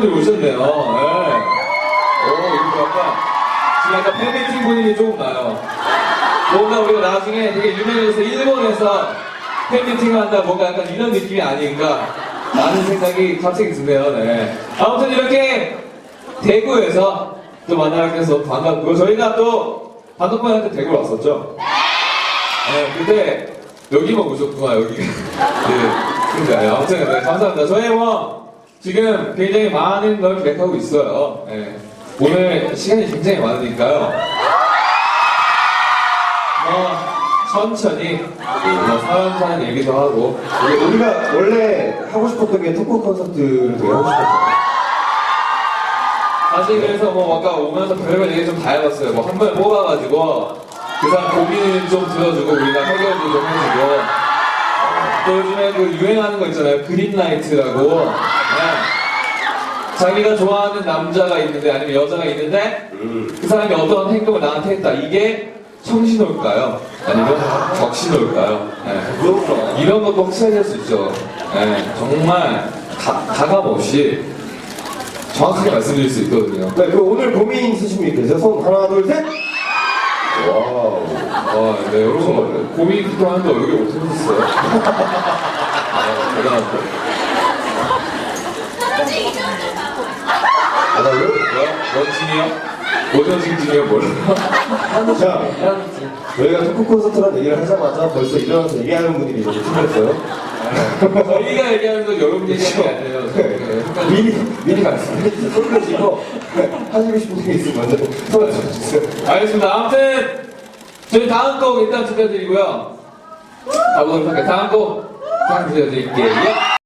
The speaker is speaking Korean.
분들이 오셨네요. 네. 오, 이거 약간, 지금 약간 팬미팅 분위기 조금 나요. 뭔가 우리가 나중에 되게 유명해져서 일본에서 팬미팅을 한다, 뭔가 약간 이런 느낌이 아닌가, 라는 생각이 갑자기 드네요, 네. 아무튼 이렇게 대구에서 또 만나게 돼서 반갑고요. 저희가 또 방금만한테 대구 왔었죠? 네, 근데 여기만 오셨구나, 여기. 네, 그러니까요. 아무튼, 네, 감사합니다. 저희 뭐, 지금 굉장히 많은 걸 기획하고 있어요. 네. 오늘 시간이 굉장히 많으니까요. 뭐, 천천히, 뭐, 사람 사는 얘기도 하고, 우리- 우리가 원래 하고 싶었던 게 토크 콘서트를 되게 하고 싶었어요. 사실 그래서 뭐 아까 오면서 별별 얘기 좀 다 해봤어요. 뭐 한 번에 뽑아가지고 그 사람 고민을 좀 들어주고 우리가 해결도 좀 해주고 또 요즘에 그 유행하는 거 있잖아요. 그린라이트라고 네. 자기가 좋아하는 남자가 있는데 아니면 여자가 있는데 그 사람이 어떤 행동을 나한테 했다. 이게 청신호일까요? 아니면 적신호일까요? 네. 이런 것도 확실하게 할수 있죠. 네, 정말 가, 가감 없이 정확하게 말씀드릴 수 있거든요. 네, 그 오늘 고민 있으신 분 계세요? 손 하나, 둘, 셋! 와우. 아, 네, 여러분, 고민이 그렇게 하는데 여기 어떻게 하셨어요? 아, 대단하다. 하나요? 뭐야? 원진이요? 오전진 진이요, 뭐라? 자, 저희가 토크 콘서트라는 얘기를 하자마자 벌써 일어나서 얘기하는 분들이 이제 생겼어요. 저희가 얘기하는 건 여러분 얘기하는 게 아니에요. 네. 미리, 미리 말씀드리면서 손 드시고 하시고 싶은 게 있으면 먼저 들어주세요. 알겠습니다. 아무튼, 저희 다음 곡 일단 들려드리고요. 가보도록 할게요. 다음 곡, 그냥 들려드릴게요.